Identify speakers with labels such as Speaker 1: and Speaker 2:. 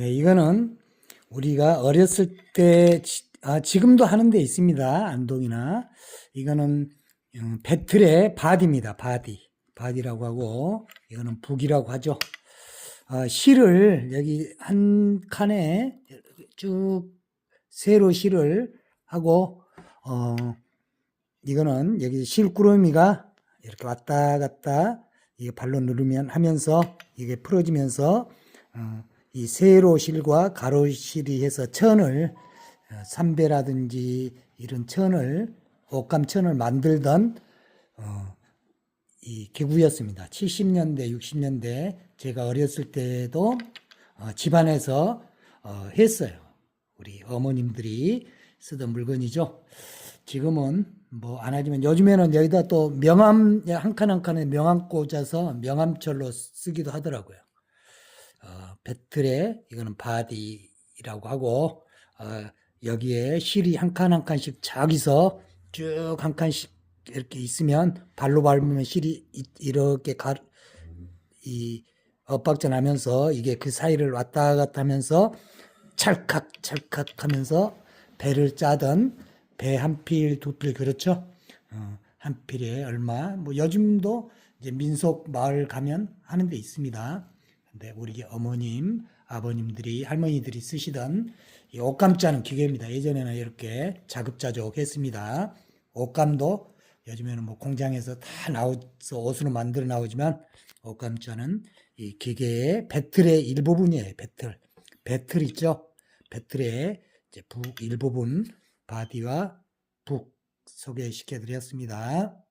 Speaker 1: 이거는 우리가 어렸을 때, 지- 아, 지금도 하는 데 있습니다. 안동이나. 이거는 음, 배틀의 바디입니다. 바디. 바디라고 하고, 이거는 북이라고 하죠. 아, 실을 여기 한 칸에 쭉 세로 실을 하고, 어, 이거는 여기 실꾸러미가 이렇게 왔다 갔다 이게 발로 누르면 하면서 이게 풀어지면서 어, 이 세로 실과 가로 실이 해서 천을 어, 삼배라든지 이런 천을 옷감 천을 만들던 어, 이 기구였습니다. 70년대, 60년대 제가 어렸을 때도 어, 집안에서 어, 했어요. 우리 어머님들이 쓰던 물건이죠. 지금은 뭐 안 하지만 요즘에는 여기다 또 명암 한 칸 한 칸에 명암 꽂아서 명암철로 쓰기도 하더라고요. 어, 배틀에 이거는 바디라고 하고 어, 여기에 실이 한 칸 한 칸씩 자기서 쭉 한 칸씩 이렇게 있으면 발로 밟으면 실이 이- 이렇게 가, 이 엇박자 나면서 이게 그 사이를 왔다 갔다 하면서 찰칵 찰칵 하면서 배를 짜던 배 한 필, 두 필 그렇죠? 어, 한 필에 얼마? 뭐 요즘도 이제 민속 마을 가면 하는 데 있습니다. 근데 우리 어머님, 아버님들이 할머니들이 쓰시던 이 옷감 짜는 기계입니다. 예전에는 이렇게 자급자족 했습니다. 옷감도 요즘에는 뭐 공장에서 다 나와서 옷으로 만들어 나오지만 옷감 짜는 이 기계의 배틀의 일부분이에요. 배틀. 배틀 있죠? 배틀의 이제 북 일부분 바디와 북 소개시켜 드렸습니다.